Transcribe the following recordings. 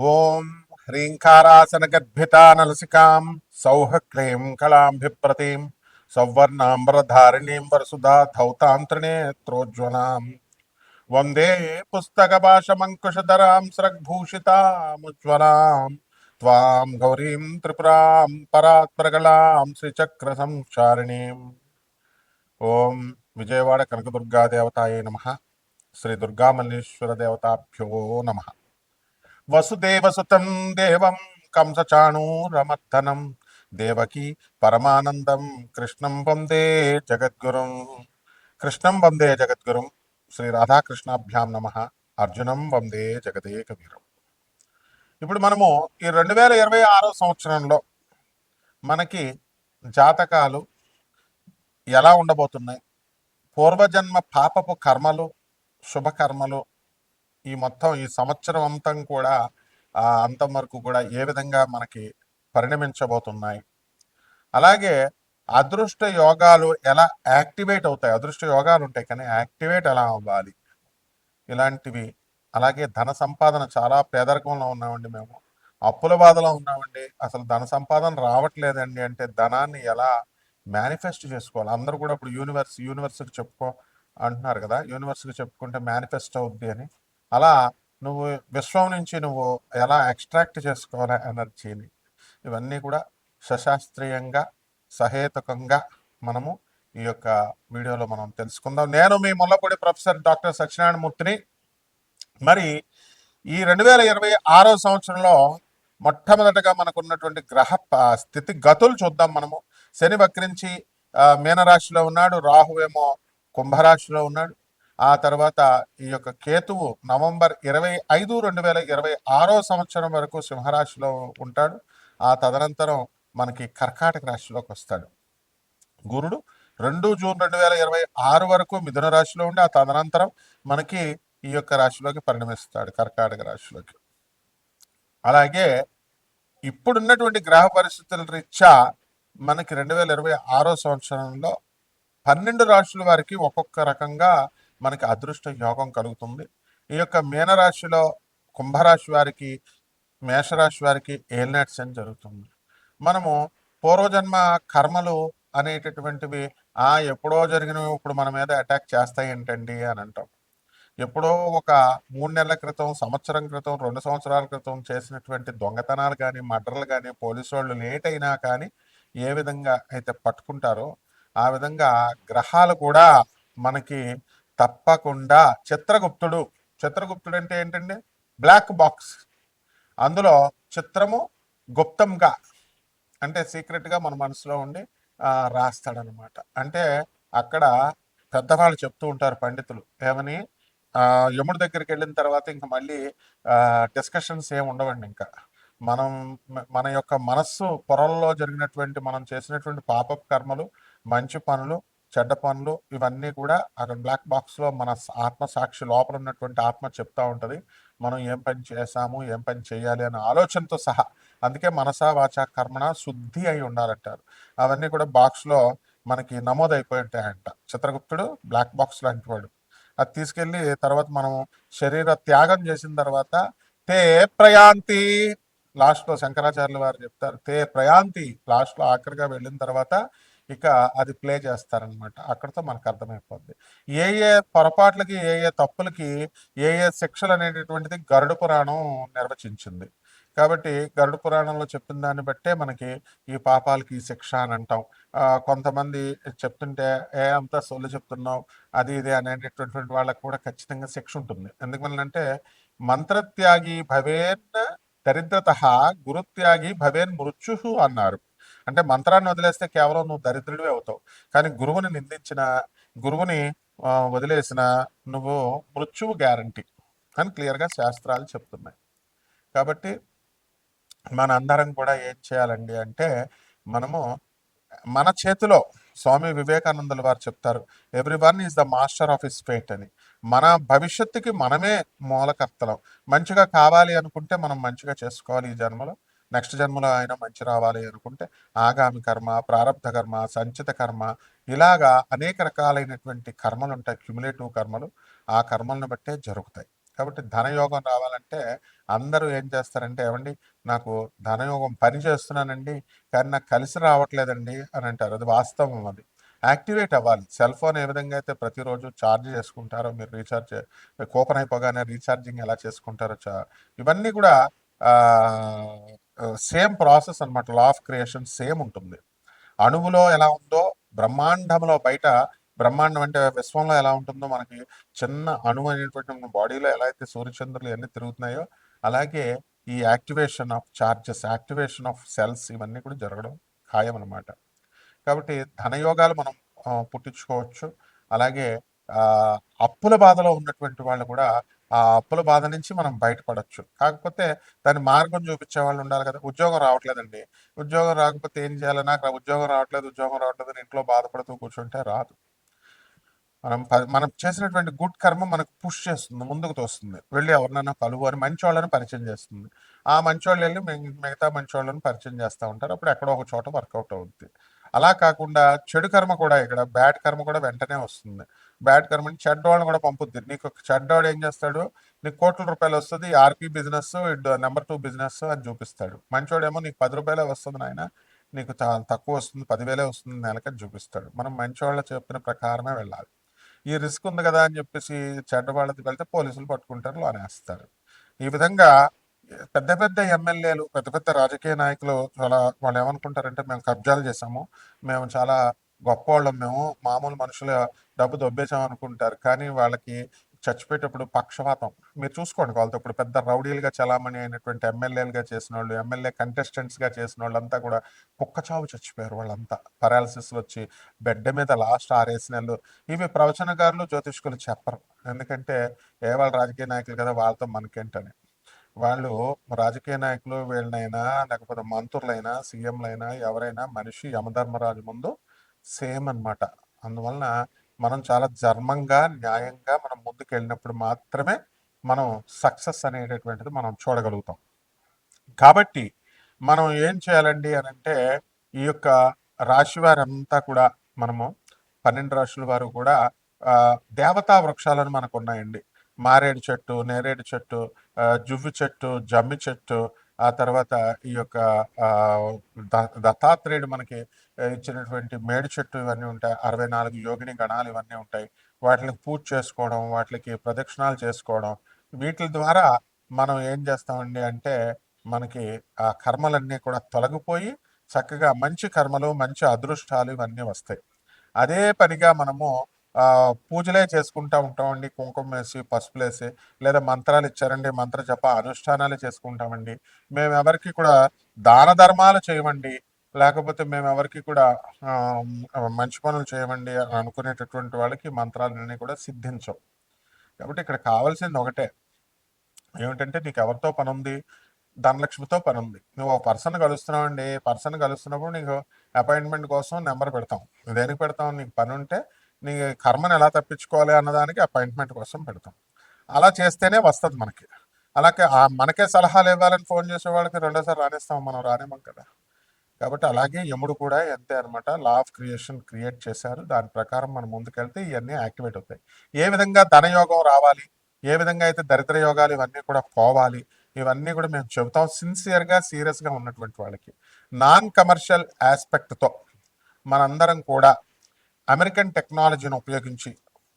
ओम ॐ ह्रीङ्कारासनगद्भिता नलसिकां सौः क्लीं कलाम्भिप्रतीं, सौवर्णाम्बरधारिणीं वरसुधा धौतां त्रिनेत्रोज्ज्वलाम् वंदे पुस्तकपाशमङ्कुशधरां स्रग्भूषितामुज्ज्वलां। त्वां गौरीं त्रिपुरां परात्प्रगलां श्रीचक्रसंक्षारिणीम् ॐ विजयवाडकनकदुर्गादेवतायै नमः। श्रीदुर्गामल्लेश्वरदेवताभ्यो नमः। వసుదేవసుతం దేవం కంసచాణూరమర్దనం దేవకి పరమానందం కృష్ణం వందే జగద్గురుం. కృష్ణం వందే జగద్గురుం. శ్రీ రాధాకృష్ణాభ్యాం నమ. అర్జునం వందే జగదేక వీరం ఇప్పుడు మనము ఈ రెండు వేల ఇరవై ఆరో సంవత్సరంలో మనకి జాతకాలు ఎలా ఉండబోతున్నాయి? పూర్వజన్మ పాపపు కర్మలు శుభకర్మలు ఈ మొత్తం ఈ సంవత్సరం అంతం కూడా అంతం వరకు కూడా ఏ విధంగా మనకి పరిణమించబోతున్నాయి. అలాగే అదృష్ట యోగాలు ఎలా యాక్టివేట్ అవుతాయి? అదృష్ట యోగాలు ఉంటాయి కానీ యాక్టివేట్ ఎలా అవ్వాలి? ఇలాంటివి. అలాగే ధన సంపాదన చాలా పేదరికంలో ఉన్నామండి మేము. అప్పుల బాధలో ఉన్నామండి. అసలు ధన సంపాదన రావట్లేదండి అంటే ధనాన్ని ఎలా మేనిఫెస్ట్ చేసుకోవాలి? అందరూ కూడా ఇప్పుడు యూనివర్స్ యూనివర్స్కి చెప్పుకో అంటున్నారు కదా యూనివర్స్కి చెప్పుకుంటే మేనిఫెస్ట్ అవుద్ది అని. అలా నువ్వు విశ్వం నుంచి నువ్వు ఎలా ఎక్స్ట్రాక్ట్ చేసుకోవాలి ఎనర్జీని ఇవన్నీ కూడా సశాస్త్రీయంగా సహేతుకంగా మనము ఈ యొక్క వీడియోలో మనం తెలుసుకుందాం. నేను మీ ముల్లపూడి ప్రొఫెసర్ డాక్టర్ సత్యనారాయణ మూర్తిని. మరి ఈ రెండు వేల ఇరవై ఆరో సంవత్సరంలో మొట్టమొదటగా మనకున్నటువంటి గ్రహ స్థితి గతులు చూద్దాం మనము. శని వక్రించి మీనరాశిలో ఉన్నాడు. రాహువేమో కుంభరాశిలో ఉన్నాడు. ఆ తర్వాత ఈ యొక్క కేతువు నవంబర్ ఇరవై ఐదు రెండు వేల ఇరవై ఆరో సంవత్సరం వరకు సింహరాశిలో ఉంటాడు. ఆ తదనంతరం మనకి కర్కాటక రాశిలోకి వస్తాడు. గురుడు రెండు జూన్ రెండు వేల ఇరవై ఆరు వరకు మిథున రాశిలో ఉండి ఆ తదనంతరం మనకి ఈ యొక్క రాశిలోకి పరిణమిస్తాడు కర్కాటక రాశిలోకి. అలాగే ఇప్పుడున్నటువంటి గ్రహ పరిస్థితుల రీత్యా మనకి రెండు వేల ఇరవై ఆరో సంవత్సరంలో పన్నెండు రాశుల వారికి ఒక్కొక్క రకంగా మనకి అదృష్ట యోగం కలుగుతుంది. ఈ యొక్క మీనరాశిలో కుంభరాశి వారికి మేషరాశి వారికి ఏలినాట్స్ అని జరుగుతుంది. మనము పూర్వజన్మ కర్మలు అనేటటువంటివి ఆ ఎప్పుడో జరిగినవి ఇప్పుడు మన మీద అటాక్ చేస్తాయి ఏంటండి అని అంటాం. ఎప్పుడో ఒక మూడు నెలల క్రితం సంవత్సరం క్రితం రెండు సంవత్సరాల క్రితం చేసినటువంటి దొంగతనాలు కానీ మర్డర్లు కానీ పోలీసు వాళ్ళు లేట్ అయినా కానీ ఏ విధంగా అయితే పట్టుకుంటారో ఆ విధంగా గ్రహాలు కూడా మనకి తప్పకుండా చిత్రగుప్తుడు. చిత్రగుప్తుడు అంటే ఏంటండి? Black box. అందులో చిత్రము గుప్తంగా అంటే సీక్రెట్గా మన మనసులో ఉండి రాస్తాడనమాట. అంటే అక్కడ పెద్దవాళ్ళు చెప్తూ ఉంటారు పండితులు. ఏమని? యముడి దగ్గరికి వెళ్ళిన తర్వాత ఇంకా మళ్ళీ డిస్కషన్స్ ఏమి ఉండవండి ఇంకా. మనం మన యొక్క మనస్సు పొరల్లో జరిగినటువంటి మనం చేసినటువంటి పాప కర్మలు మంచి పనులు చెడ్డ పనులు ఇవన్నీ కూడా అక్కడ బ్లాక్ బాక్స్లో మన ఆత్మ సాక్షి లోపల ఉన్నటువంటి ఆత్మ చెప్తా ఉంటది. మనం ఏం పని చేశాము ఏం పని చేయాలి అనే ఆలోచనతో సహా అందుకే మనసా వాచ కర్మణ శుద్ధి అయి ఉండాలంటారు. అవన్నీ కూడా బాక్స్లో మనకి నమోదైపోయి ఉంటాయంట చిత్రగుప్తుడు బ్లాక్ బాక్స్ లాంటి వాడు. అది తీసుకెళ్ళి తర్వాత మనం శరీర త్యాగం చేసిన తర్వాత తే ప్రయాంతి లాస్ట్లో శంకరాచార్యుల వారు చెప్తారు. తే ప్రయాంతి లాస్ట్లో ఆఖరిగా వెళ్ళిన తర్వాత ఇక అది ప్లే చేస్తారనమాట. అక్కడతో మనకు అర్థమైపోద్ది. ఏ ఏ పొరపాట్లకి ఏ ఏ తప్పులకి ఏ ఏ శిక్షలు అనేటటువంటిది గరుడ పురాణం నిర్వచించింది. కాబట్టి గరుడ పురాణంలో చెప్పిన దాన్ని బట్టే మనకి ఈ పాపాలకి శిక్ష అని అంటాం. కొంతమంది చెప్తుంటే ఏ అంతా సొల్లు చెప్తున్నావు అది ఇది అనేటటువంటి వాళ్ళకి కూడా ఖచ్చితంగా శిక్ష ఉంటుంది. ఎందుకంటే మంత్రత్యాగి భవేన్ దరిద్రత గురుత్యాగి భవేన్ మృత్యు అన్నారు. అంటే మంత్రాన్ని వదిలేస్తే కేవలం నువ్వు దరిద్రుడివే అవుతావు. కానీ గురువుని నిందించిన గురువుని వదిలేసిన నువ్వు మృత్యువు గ్యారంటీ అని క్లియర్గా శాస్త్రాలు చెప్తున్నాయి. కాబట్టి మన అందరం కూడా ఏం చేయాలండి అంటే మనము మన చేతిలో స్వామి వివేకానందుల వారు చెప్తారు every one is the master of his fate అని. మన భవిష్యత్తుకి మనమే మూలకర్తలం. మంచిగా కావాలి అనుకుంటే మనం మంచిగా చేసుకోవాలి ఈ జన్మలో. నెక్స్ట్ జన్మలో ఆయన మంచి రావాలి అనుకుంటే ఆగామి కర్మ ప్రారంధ కర్మ సంచిత కర్మ ఇలాగా అనేక రకాలైనటువంటి కర్మలు ఉంటాయి క్యుములేటివ్ కర్మలు. ఆ కర్మలను బట్టే జరుగుతాయి. కాబట్టి ధనయోగం రావాలంటే అందరూ ఏం చేస్తారంటే ఏమండి నాకు ధనయోగం పని చేస్తున్నానండి కానీ నాకు కలిసి రావట్లేదండి అని అంటారు. అది వాస్తవం అది. యాక్టివేట్ అవ్వాలి. సెల్ ఫోన్ ఏ విధంగా అయితే ప్రతిరోజు ఛార్జ్ చేసుకుంటారో మీరు రీఛార్జ్ కూపన్ అయిపోగానే రీఛార్జింగ్ ఎలా చేసుకుంటారో చా ఇవన్నీ కూడా సేమ్ ప్రాసెస్ అన్నమాట. లా ఆఫ్ క్రియేషన్ సేమ్ ఉంటుంది. అణువులో ఎలా ఉందో బ్రహ్మాండంలో బయట బ్రహ్మాండం అంటే విశ్వంలో ఎలా ఉంటుందో మనకి చిన్న అణువు అనేటువంటి మన బాడీలో ఎలా అయితే సూర్యచంద్రులు ఇవన్నీ తిరుగుతున్నాయో అలాగే ఈ activation of charges activation of cells ఇవన్నీ కూడా జరగడం ఖాయం అనమాట కాబట్టి ధనయోగాలు మనం పుట్టించుకోవచ్చు. అలాగే అప్పుల బాధలో ఉన్నటువంటి వాళ్ళు కూడా ఆ అప్పుల బాధ నుంచి మనం బయటపడచ్చు. కాకపోతే దాని మార్గం చూపించే వాళ్ళు ఉండాలి కదా! ఉద్యోగం రావట్లేదండి. ఉద్యోగం రాకపోతే ఏం చేయాలి? నాకు ఉద్యోగం రావట్లేదు ఉద్యోగం రావట్లేదు అని ఇంట్లో బాధపడుతూ కూర్చుంటే రాదు. మనం మనం చేసినటువంటి గుడ్ కర్మ మనకు పుష్ చేస్తుంది ముందుకు తోస్తుంది. వెళ్ళి ఎవరినైనా కలువు అని మంచి వాళ్ళని పరిచయం చేస్తుంది. ఆ మంచి వాళ్ళు వెళ్ళి మిగ- మిగతా మంచి వాళ్ళని పరిచయం చేస్తూ ఉంటారు. అప్పుడు ఎక్కడో ఒక చోట వర్కౌట్ అవుతుంది అలా కాకుండా చెడు కర్మ కూడా ఇక్కడ బ్యాడ్ కర్మ కూడా వెంటనే వస్తుంది. బ్యాడ్ కర్మని అంటే చెడ్డవాళ్ళని కూడా పంపుద్ది. నీకు ఒక చెడ్డవాడు ఏం చేస్తాడు? నీకు కోట్ల రూపాయలు వస్తుంది RP business number two business అని చూపిస్తాడు. మంచోడేమో నీకు పది రూపాయలే వస్తుంది నాయన నీకు చాలా తక్కువ వస్తుంది పదివేలే వస్తుంది నెలకని చూపిస్తాడు. మనం మంచోళ్ళ చెప్పిన ప్రకారమే వెళ్ళాలి. ఈ రిస్క్ ఉంది కదా అని చెప్పేసి చెడ్డవాళ్ళకి వెళ్తే పోలీసులు పట్టుకుంటారు లోనేస్తారు ఈ విధంగా పెద్ద పెద్ద ఎమ్మెల్యేలు పెద్ద పెద్ద రాజకీయ నాయకులు చాలా వాళ్ళు ఏమనుకుంటారంటే మేము కబ్జాలు చేసాము మేము చాలా గొప్పవాళ్ళం మేము మామూలు మనుషుల డబ్బు దొబ్బేసాం అనుకుంటారు. కానీ వాళ్ళకి చచ్చిపోయేటప్పుడు పక్షపాతం. మీరు చూసుకోండి వాళ్ళతో ఇప్పుడు పెద్ద రౌడీలుగా చలామణి అయినటువంటి ఎమ్మెల్యేలుగా చేసిన వాళ్ళు ఎమ్మెల్యే కంటెస్టెంట్స్గా చేసిన వాళ్ళంతా కూడా కుక్కచావు చచ్చిపోయారు వాళ్ళంతా. పరాలసిస్ వచ్చి బెడ్ మీద లాస్ట్ ఆరేసి నెలలు. ఇవి ప్రవచనకారులు జ్యోతిష్కులు చెప్పరు. ఎందుకంటే ఏ వాళ్ళ రాజకీయ నాయకులు కదా వాళ్ళతో మనకేంటని. వాళ్ళు రాజకీయ నాయకులు వీళ్ళనైనా లేకపోతే మంత్రులైనా సీఎంలైనా ఎవరైనా మనిషి యమధర్మరాజు ముందు సేమ్ అన్నమాట. అందువలన మనం చాలా ధర్మంగా న్యాయంగా మనం ముందుకు వెళ్ళినప్పుడు మాత్రమే మనం సక్సెస్ అనేటటువంటిది మనం చూడగలుగుతాం. కాబట్టి మనం ఏం చేయాలండి అని అంటే ఈ యొక్క రాశి వారంతా కూడా మనము పన్నెండు రాశుల వారు కూడా దేవతా వృక్షాలను మనకు ఉన్నాయండి మారేడు చెట్టు నేరేడు చెట్టు జువ్వి చెట్టు జమ్మి చెట్టు ఆ తర్వాత ఈ యొక్క దత్తాత్రేయుడు మనకి ఇచ్చినటువంటి మేడి చెట్టు ఇవన్నీ ఉంటాయి. అరవై నాలుగు యోగిని గణాలు ఇవన్నీ ఉంటాయి. వాటిని పూజ చేసుకోవడం వాటికి ప్రదక్షిణాలు చేసుకోవడం వీటి ద్వారా మనం ఏం చేస్తామండి అంటే మనకి ఆ కర్మలన్నీ కూడా తొలగిపోయి చక్కగా మంచి కర్మలు మంచి అదృష్టాలు ఇవన్నీ వస్తాయి. అదే పనిగా మనము పూజలే చేసుకుంటా ఉంటామండి. కుంకుమ వేసి పసుపులు వేసి లేదా మంత్రాలు ఇచ్చారండి. మంత్ర జప అనుష్ఠానాలు చేసుకుంటామండి. మేము ఎవరికి కూడా దాన ధర్మాలు చేయమండి. లేకపోతే మేము ఎవరికి కూడా మంచి పనులు చేయమండి అని అనుకునేటటువంటి వాళ్ళకి మంత్రాలన్నీ కూడా సిద్ధించవు కాబట్టి ఇక్కడ కావాల్సింది ఒకటే. ఏమిటంటే నీకు ఎవరితో పని ఉంది? ధనలక్ష్మితో పని ఉంది. నువ్వు ఒక పర్సన్ కలుస్తున్నావు అండి పర్సన్ కలుస్తున్నప్పుడు నీకు అపాయింట్మెంట్ కోసం నెంబర్ పెడతాం. దేనికి పెడతాం? నీకు పని ఉంటే నీ కర్మను ఎలా తప్పించుకోవాలి అన్నదానికి అపాయింట్మెంట్ కోసం పెడతాం. అలా చేస్తేనే వస్తుంది మనకి. అలాగే మనకే సలహాలు ఇవ్వాలని ఫోన్ చేసే వాళ్ళకి రెండోసారి రానిస్తాం మనం రానేమం కదా. కాబట్టి అలాగే యముడు కూడా అంతే అనమాట లా ఆఫ్ క్రియేషన్ క్రియేట్ చేశారు. దాని ప్రకారం మనం ముందుకెళ్తే ఇవన్నీ యాక్టివేట్ అవుతాయి. ఏ విధంగా ధనయోగం రావాలి ఏ విధంగా అయితే దరిద్ర యోగాలు ఇవన్నీ కూడా పోవాలి ఇవన్నీ కూడా మేము చెబుతాం సిన్సియర్గా సీరియస్గా ఉన్నటువంటి వాళ్ళకి. నాన్ కమర్షియల్ ఆస్పెక్ట్తో మనందరం కూడా అమెరికన్ టెక్నాలజీని ఉపయోగించి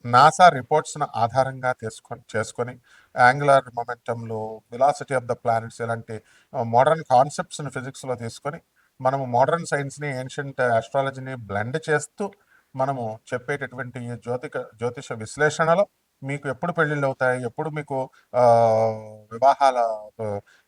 నాసా రిపోర్ట్స్ను ఆధారంగా తీసుకొని చేసుకొని యాంగులర్ మొమెంటంలో వెలాసిటీ ఆఫ్ ద ప్లానెట్స్ ఇలాంటి మోడర్న్ కాన్సెప్ట్స్ని ఫిజిక్స్లో తీసుకొని మనము మోడర్న్ సైన్స్ని ఏన్షియంట్ ఆస్ట్రాలజీని బ్లెండ్ చేస్తూ మనము చెప్పేటటువంటి ఈ జ్యోతిక జ్యోతిష విశ్లేషణలో మీకు ఎప్పుడు పెళ్ళిళ్ళు అవుతాయి? ఎప్పుడు మీకు వివాహాల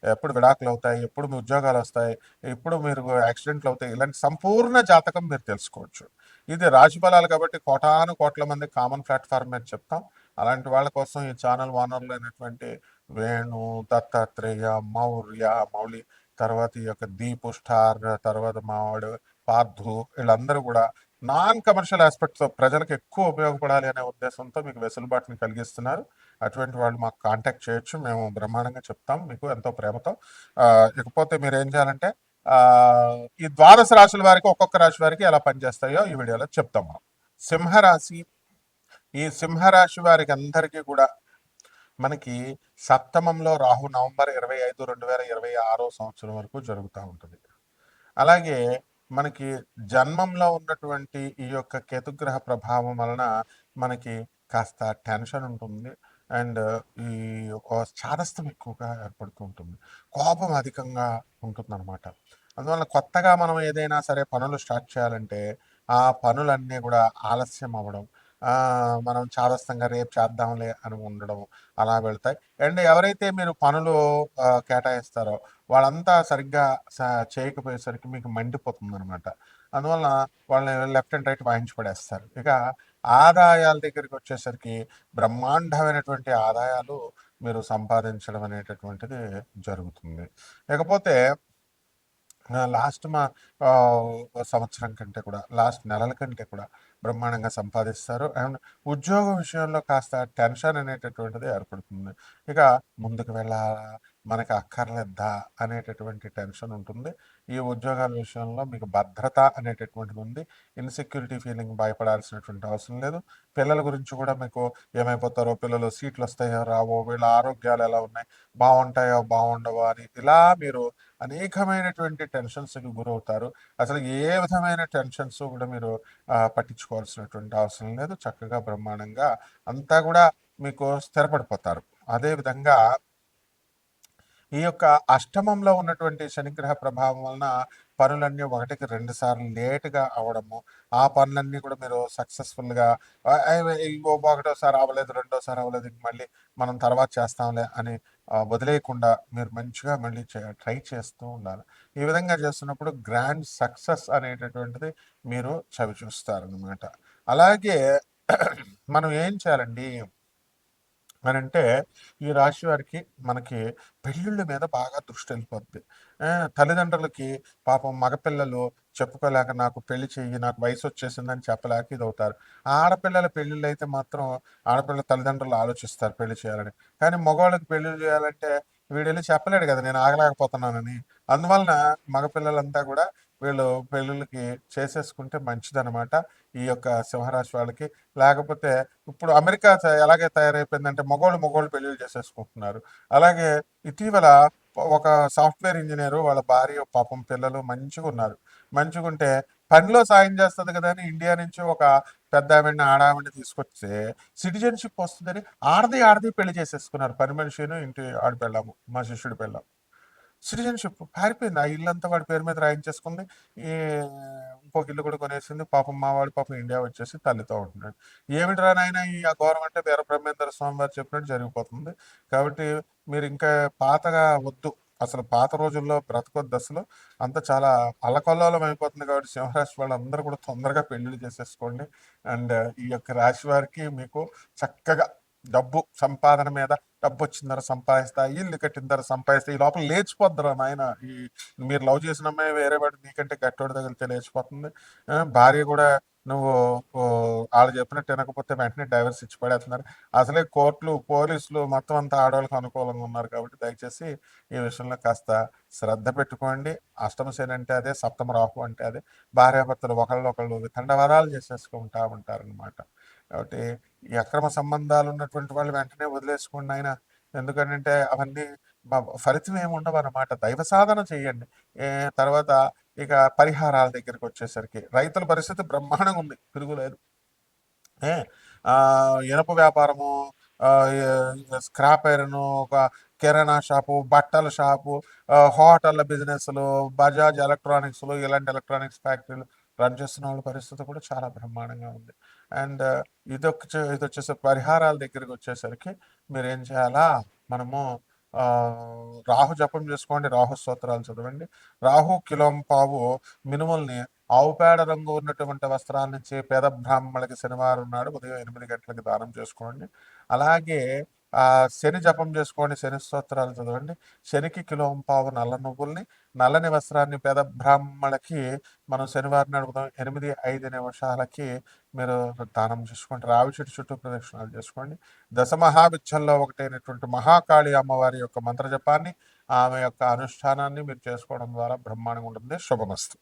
ఎప్పుడు విడాకులు అవుతాయి? ఎప్పుడు మీ ఉద్యోగాలు వస్తాయి? ఎప్పుడు మీరు యాక్సిడెంట్లు అవుతాయి? ఇలాంటి సంపూర్ణ జాతకం మీరు తెలుసుకోవచ్చు. ఇది రాశి కాబట్టి కోటాను కోట్ల మంది కామన్ ప్లాట్ఫామ్ మీద చెప్తాం. అలాంటి వాళ్ళ కోసం ఈ ఛానల్ వానర్లు అయినటువంటి వేణు దత్తాత్రేయ మౌర్య మౌళి తర్వాత ఈ యొక్క దీపు స్టార్ తర్వాత మావాడు పార్థు వీళ్ళందరూ కూడా నాన్ కమర్షియల్ ఆస్పెక్ట్స్ ప్రజలకు ఎక్కువ ఉపయోగపడాలి అనే ఉద్దేశంతో మీకు వెసులుబాటుని కలిగిస్తున్నారు. అటువంటి వాళ్ళు మాకు కాంటాక్ట్ చేయొచ్చు. మేము బ్రహ్మాండంగా చెప్తాం మీకు ఎంతో ప్రేమతో. ఇకపోతే మీరు ఏం చేయాలంటే ఈ ద్వాదశ రాశుల వారికి ఒక్కొక్క రాశి వారికి ఎలా పనిచేస్తాయో ఈ వీడియోలో చెప్తాం మనం. సింహరాశి ఈ సింహరాశి వారికి అందరికీ కూడా మనకి సప్తమంలో రాహు నవంబర్ ఇరవై ఐదు రెండు వేల ఇరవై ఆరో సంవత్సరం వరకు జరుగుతూ ఉంటుంది. అలాగే మనకి జన్మంలో ఉన్నటువంటి ఈ యొక్క కేతుగ్రహ ప్రభావం వలన మనకి కాస్త టెన్షన్ ఉంటుంది. అండ్ ఈ ఒక చాదస్తం ఎక్కువగా ఏర్పడుతూ ఉంటుంది. కోపం అధికంగా ఉంటుంది అనమాట అందువల్ల కొత్తగా మనం ఏదైనా సరే పనులు స్టార్ట్ చేయాలంటే ఆ పనులన్నీ కూడా ఆలస్యం అవ్వడం మనం చాదస్తంగా రేపు చేద్దాంలే అని ఉండడం అలా వెళ్తాయి. అండ్ ఎవరైతే మీరు పనులు కేటాయిస్తారో వాళ్ళంతా సరిగ్గా చేయకపోయేసరికి మీకు మండిపోతుంది అనమాట అందువల్ల వాళ్ళని లెఫ్ట్ అండ్ రైట్ వాయించబడేస్తారు. ఇక ఆదాయాల దగ్గరికి వచ్చేసరికి బ్రహ్మాండమైనటువంటి ఆదాయాలు మీరు సంపాదించడం అనేటటువంటిది జరుగుతుంది. ఇకపోతే లాస్ట్ మా సంవత్సరం కంటే కూడా లాస్ట్ నెలల కంటే కూడా బ్రహ్మాండంగా సంపాదిస్తారు. అండ్ ఉద్యోగ విషయంలో కాస్త టెన్షన్ అనేటటువంటిది ఏర్పడుతుంది. ఇక ముందుకు వెళ్ళాలా? మనకి అక్కర్లేద్దా అనేటటువంటి టెన్షన్ ఉంటుంది. ఈ ఉద్యోగాల విషయంలో మీకు భద్రత అనేటటువంటిది ఉంది. ఇన్సెక్యూరిటీ ఫీలింగ్ భయపడాల్సినటువంటి అవసరం లేదు. పిల్లల గురించి కూడా మీకు ఏమైపోతారో పిల్లలు సీట్లు వస్తాయో రావో వీళ్ళ ఆరోగ్యాలు ఎలా ఉన్నాయి బాగుంటాయో బాగుండవో అని ఇలా మీరు అనేకమైనటువంటి టెన్షన్స్కి గురవుతారు. అసలు ఏ విధమైన టెన్షన్స్ కూడా మీరు పట్టించుకోవాల్సినటువంటి అవసరం లేదు. చక్కగా బ్రహ్మాండంగా అంతా కూడా మీకు స్థిరపడిపోతారు. అదేవిధంగా ఈ యొక్క అష్టమంలో ఉన్నటువంటి శనిగ్రహ ప్రభావం వలన పనులన్నీ ఒకటికి రెండు సార్లు లేటుగా అవడము. ఆ పనులన్నీ కూడా మీరు సక్సెస్ఫుల్గా ఒకటోసారి అవ్వలేదు రెండోసారి అవ్వలేదు ఇంక మళ్ళీ మనం తర్వాత చేస్తాంలే అని వదిలేయకుండా మీరు మంచిగా మళ్ళీ ట్రై చేస్తూ ఉండాలి. ఈ విధంగా చేస్తున్నప్పుడు గ్రాండ్ సక్సెస్ అనేటటువంటిది మీరు చవి చూస్తారనమాట అలాగే మనం ఏం చేయాలండి? అని అంటే ఈ రాశి వారికి మనకి పెళ్ళిళ్ళ మీద బాగా దృష్టి వెళ్ళిపోద్ది తల్లిదండ్రులకి పాపం మగపిల్లలు చెప్పుకోలేక నాకు పెళ్ళి చెయ్యి నాకు వయసు వచ్చేసిందని చెప్పలేక ఇది అవుతారు ఆడపిల్లల పెళ్ళిళ్ళు అయితే మాత్రం ఆడపిల్ల తల్లిదండ్రులు ఆలోచిస్తారు పెళ్ళి చేయాలని. కానీ మగవాళ్ళకి పెళ్ళిళ్ళు చేయాలంటే వీడు వెళ్ళి చెప్పలేడు కదా నేను ఆగలేకపోతున్నానని. అందువలన మగపిల్లలంతా కూడా వీళ్ళు పెళ్ళిళ్ళకి చేసేసుకుంటే మంచిదనమాట ఈ యొక్క సింహరాశి వాళ్ళకి. లేకపోతే ఇప్పుడు అమెరికా ఎలాగే తయారైపోయిందంటే మగోళ్ళు మగోళ్ళు పెళ్ళిళ్ళు చేసేసుకుంటున్నారు. అలాగే ఇటీవల ఒక సాఫ్ట్వేర్ ఇంజనీర్ వాళ్ళ భార్య పాపం పిల్లలు మంచిగా ఉన్నారు. మంచిగా ఉంటే పనిలో సాయం చేస్తుంది కదా అని ఇండియా నుంచి ఒక పెద్ద ఆవిడని ఆడావిడని తీసుకొస్తే సిటిజన్షిప్ వస్తుందని ఆడది ఆడది పెళ్ళి చేసేసుకున్నారు. పని మనిషిను ఇంటి ఆడపిల్లాము మా శిష్యుడి పిల్లం. సిటిజన్షిప్ పారిపోయింది. ఆ అంతా వాడి పేరు మీద రాయించేసుకుంది. ఈ ఇంకొక ఇల్లు కూడా కొనేసింది. పాపం మా వాడు పాపం ఇండియా వచ్చేసి తల్లితో ఉంటున్నాడు. ఏమిటిరా నాయన ఈ అఘోరం అంటే వీర బ్రహ్మేంద్ర స్వామి వారు చెప్పినట్టు జరిగిపోతుంది. కాబట్టి మీరు ఇంకా పాతగా వద్దు. అసలు పాత రోజుల్లో బ్రతకొద్దు అసలు. అంత చాలా అలకొల్లోలం అయిపోతుంది కాబట్టి సింహరాశి వాళ్ళందరూ కూడా తొందరగా పెళ్ళిళ్ళు చేసేసుకోండి. అండ్ ఈ యొక్క రాశి వారికి మీకు చక్కగా డబ్బు సంపాదన మీద డబ్బు వచ్చిన ధర సంపాదిస్తా ఇల్లు కట్టిన ధర సంపాదిస్తా ఈ లోపల లేచిపోద్దరా నాయన? ఈ మీరు లవ్ చేసిన అమ్మాయి వేరే వాడు నీకంటే గట్టోడి తగిలితే లేచిపోతుంది. భార్య కూడా నువ్వు వాళ్ళు చెప్పినట్టు వినకపోతే వెంటనే డైవర్స్ ఇచ్చి పడేస్తున్నారు. అసలే కోర్టులు పోలీసులు మొత్తం అంతా ఆడవాళ్ళకి అనుకూలంగా ఉన్నారు కాబట్టి దయచేసి ఈ విషయంలో కాస్త శ్రద్ధ పెట్టుకోండి. అష్టమ శని అంటే అదే సప్తమ రాహు అంటే అదే. భార్యాభర్తలు ఒకళ్ళు ఒకళ్ళు తండవరాలు చేసేసుకుంటా ఉంటారనమాట కాబట్టి ఈ అక్రమ సంబంధాలు ఉన్నటువంటి వాళ్ళు వెంటనే వదిలేసుకోండి ఆయన ఎందుకంటే అవన్నీ ఫలితం ఏమి ఉండవు అన్నమాట. దైవ సాధన చేయండి. తర్వాత ఇక పరిహారాల దగ్గరికి వచ్చేసరికి రైతుల పరిస్థితి బ్రహ్మాండంగా ఉంది. తిరుగులేదు ఏ ఇనప వ్యాపారము ఆ, స్క్రాప్ ఐరన్ ఒక కిరాణా షాపు బట్టల షాపు హోటళ్ళ బిజినెస్లు బజాజ్ ఎలక్ట్రానిక్స్లు ఇలాంటి ఎలక్ట్రానిక్స్ ఫ్యాక్టరీలు రన్ చేస్తున్న వాళ్ళ పరిస్థితి కూడా చాలా బ్రహ్మాండంగా ఉంది. అండ్ ఇది ఇది వచ్చేసి పరిహారాల దగ్గరికి వచ్చేసరికి మీరు ఏం చేయాలా? మనము రాహు జపం చేసుకోండి రాహు స్తోత్రాలు చదవండి. రాహు కిలోం పావు మినుముల్ని ఆవు పేడ రంగు ఉన్నటువంటి వస్త్రాల నుంచి పేద బ్రాహ్మణులకి శనివారం నాడు ఉదయం ఎనిమిది గంటలకి దానం చేసుకోండి. అలాగే ఆ శని జపం చేసుకోండి శని స్తోత్రాలు చదవండి. శనికి కిలోం పావు నల్ల నువ్వుల్ని నల్లని వస్త్రాన్ని పేద బ్రాహ్మణులకి మనం శనివారం నాడు ఉదయం ఎనిమిది ఐదు నిమిషాలకి మీరు దానం చేసుకోండి రావి చెట్టు చుట్టూ ప్రదక్షిణాలు చేసుకోండి. దశ మహావిచ్చల్లో ఒకటైనటువంటి మహాకాళి అమ్మవారి యొక్క మంత్ర జపాన్ని ఆమె యొక్క అనుష్ఠానాన్ని మీరు చేసుకోవడం ద్వారా బ్రహ్మాండంగా ఉంటుంది. శుభమస్తు.